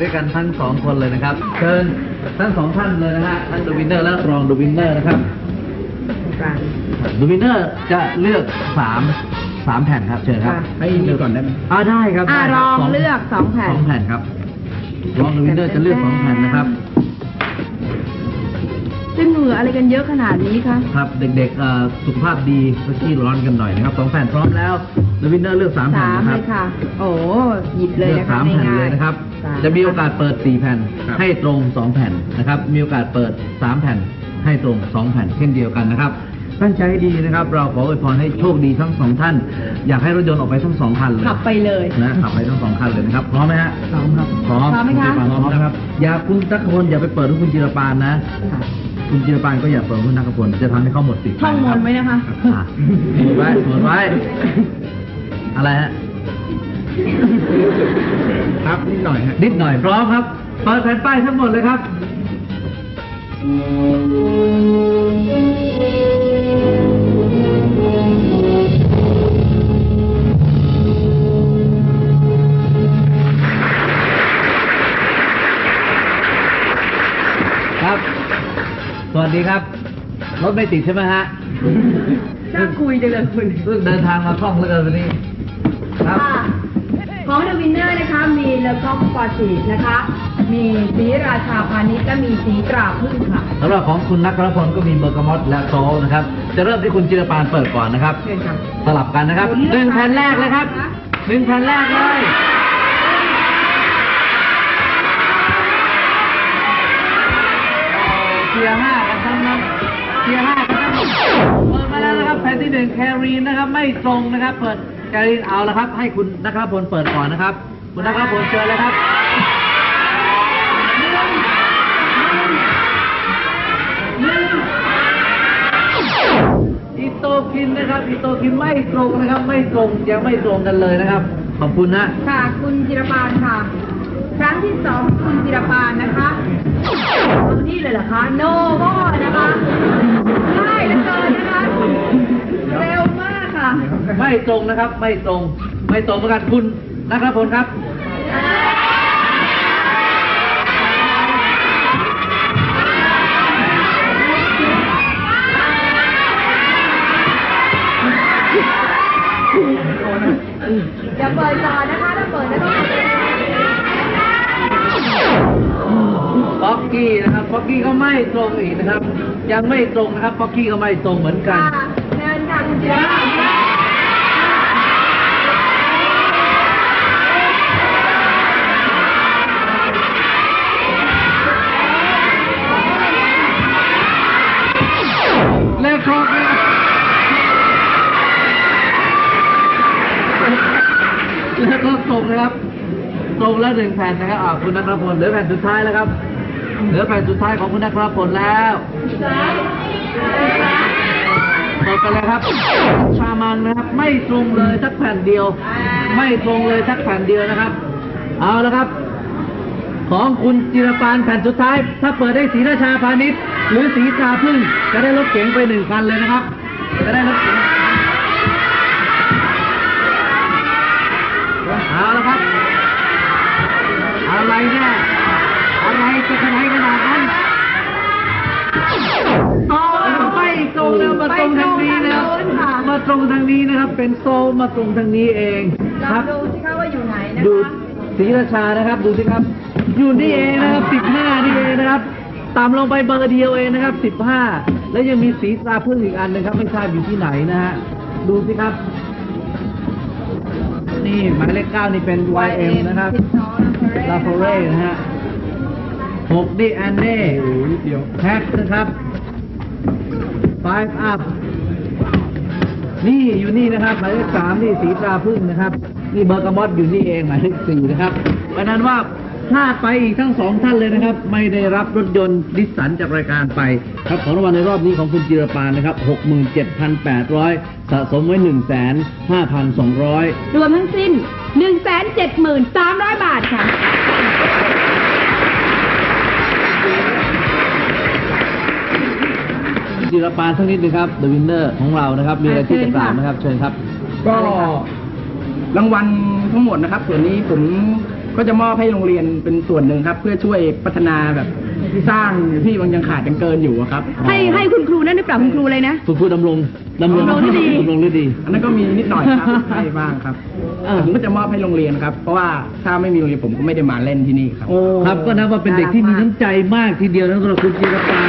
ด้วยกันทั้งสองคนเลยนะครับ เชิญทั้งสองท่านเลยนะฮะทั้งดูวินเนอร์และรองดูวินเนอร์นะครับดูวินเนอร์จะเลือกสามสามแผ่นครับ เชิญครับค่ะให้เลือกก่อนได้ไหมอ่าได้ครับอ่าได้คบลองสเลือกสองแผ่นสองแผ่นครับรองดูวินเนอร์จะเลือกสองแผ่นนะครับซึ่งเหงื่ออะไรกันเยอะขนาดนี้คะครับเด็กๆเอ่อสุขภาพดีก็ขี้ร้อนกันหน่อยนะครับสองแผ่นพร้อมแล้วดูวินเนอร์เลือกสามแผ่นสามนะคเลรับยค่ะ โอ้หยิบเลยเลือกนะคะสามแผ่นง่าเลยๆนะครับสา จะมีโอกาสเปิดสี่แผ่น ครับ ให้ตรงสองแผ่นนะครับ มีโอกาสเปิดสามแผ่น ให้ตรงสองแผ่นเช่นเดียวกันนะครับ ตั้งใจให้ดีนะครับ เราขออวยพรให้โชคดีทั้งสองท่าน อยากให้รถยนต์ออกไปทั้งสองคันเลยขับไปเลย นะขับไปทั้งสองคันเลยนะครับ พร้อมไหมฮะ พร้อมครับ พร้อมพร้อมไหมคะ ณจิรปานพร้อมนะครับ อย่าคุณตักขพลอย่าไปเปิดให้คุณจิรปานนะค่ะคุณจิรปานก็อย่าเปิดให้คุณนักขพลจะทำให้เขาหมดสิทธิ์ท่องมนต์ไว้นะคะ อะสวดไว้สวดไว้ อะไรฮะ ครับนิดหน่อยฮะนิดหน่อยพร้อมครับเปิดแผ่นป้ายทั้งหมดเลยครับครับ สวัสดีครับ รถไม่ติดใช่ไหมฮะน่าคุยจังเลยคุณ เพิ่งเดินทางมาคล่องเหลือเกินวันนี้ ครับค่ะ ของเดอะวินเนอร์นะคะมีเลอคอฟฟอร์ชีนะคะ มีสีราชาพาณิชย์และมีสีตราพึ่งค่ะ สำหรับของคุณนักรพลก็มีเบอร์กามอตและโซลนะครับ จะเริ่มที่คุณจิรปานเปิดก่อนนะครับ เชิญครับสลับกันนะครับคุณเลือกหนึ่งแผ่นแรกเลยครับนะคะหนึ่งแผ่นแรกเลย เทียร์ห้ากันทั้งนั้นเทียร์ห้า ที่หนึ่งแครีนนะครับ ไม่ตรงนะครับ เปิดแครีนเอาแล้วครับ ให้คุณนักรพลเปิดก่อนนะครับ คุณนักรพลเชิญเลยครับอิโตคินนะครับอิโตคินไม่ตรงนะครับ ไม่ตรงยังไม่ตรงกันเลยนะครับ ขอบคุณนะค่ะคุณจิรปานค่ะ ครั้งที่สองคุณจิรปานนะคะเอานี่เลยเหรอคะ โนโไม่ตรงนะครับ ไม่ตรง ไม่ตรงเหมือนกันคุณนะครับพลครับอย่าเปิดก่อนนะคะ ถ้าเปิดแล้วต้องป๊อกกี้นะครับป๊อกกี้ก็ไม่ตรงอีกนะครับ ยังไม่ตรงนะครับป๊อกกี้ก็ไม่ตรงเหมือนกันค่ะเชิญค่ะคุณจิรปา แล้วก็ตรงนะครับตรงแล้วหนึ่งแผ่นนะครับอ่าคุณนัทพลเหลือแผ่นสุดท้ายแล้วครับ เหลือแผ่นสุดท้ายของคุณนัทพลแล้วเปิดกันเลยครับ ชามันนะครับ ไม่ตรงเลยสักแผ่นเดียว ไม่ตรงเลยสักแผ่นเดียวนะครับ เอาและครับ ของคุณจิรปานแผ่นสุดท้าย ถ้าเปิดได้สีราชาพาณิชย์หรือสีตาพึ่งจะได้รถเก๋งไปหนึ่งคันเลยนะครับ จะได้รถเก๋ง มาตรงทางนี้นะครับ เป็นโซลมาตรงทางนี้เองลคองรับ ดูสิคะว่าอยู่ไหนนะดูคะศรีราชานะครับ ดูสิครับ อยู่นี่เองนะครับสิบห้านี่เองนะครับต่ำลงไปเบอร์เดียวเองนะครับสิบห้าแล้วยังมีสีตราพึ่งอีกอันหนึงครับ ไม่ทราบอยู่ที่ไหนนะฮะ ดูสิครับ นี่หมายเลขเก้านี่เป็น YM นะครับ ลาโฟเร่นะฮะหกดิแอนเน่โอ้โหนิดเดียวแท็กนะครับ five up นี่อยู่นี่นะครับหมายเลขสามนี่สีตราพึ่งนะครับ นี่เบอร์กามอตอยู่นี่เองหมายเลขสี่นะครับเพราะนั้นว่าพลาดไปอีกทั้งสองท่านเลยนะครับ ไม่ได้รับรถยนต์ดิสสันจากรายการไป ครับของรางวัลในรอบนี้ของคุณจิรปานนะครับ 67,800 สะสมไว้ 1,5,200 รวมทั้งสิ้น 173,300 บาท รปานสักนิดนึงครับ The Winner ของเรานะครับ มีอะไรที่จะกล่าวไหมครับ เชิญครับ ก็รางวัลทั้งหมดนะครับ ส่วนนี้ผมก็จะมอบให้โรงเรียนเป็นส่วนหนึ่งครับ เพื่อช่วยพัฒนาแบบที่สร้างที่บางยังขาดยังเกินอยู่อะครับ ให้ให้คุณครูนั่นหรือเปล่าคุณครูเลยนะ คุณครูดำรงดำรงดำรงฤดี ดำรงฤดี อันนั้นก็มีนิดหน่อยครับ ให้บ้างครับเออผมก็จะมอบให้โรงเรียนครับ เพราะว่าถ้าไม่มีโรงเรียนผมก็ไม่ได้มาเล่นที่นี่ครับ ครับก็นับว่าเป็นเด็กที่มีน้ำใจมากทีเดียวนะสำหรับคุณจิรปา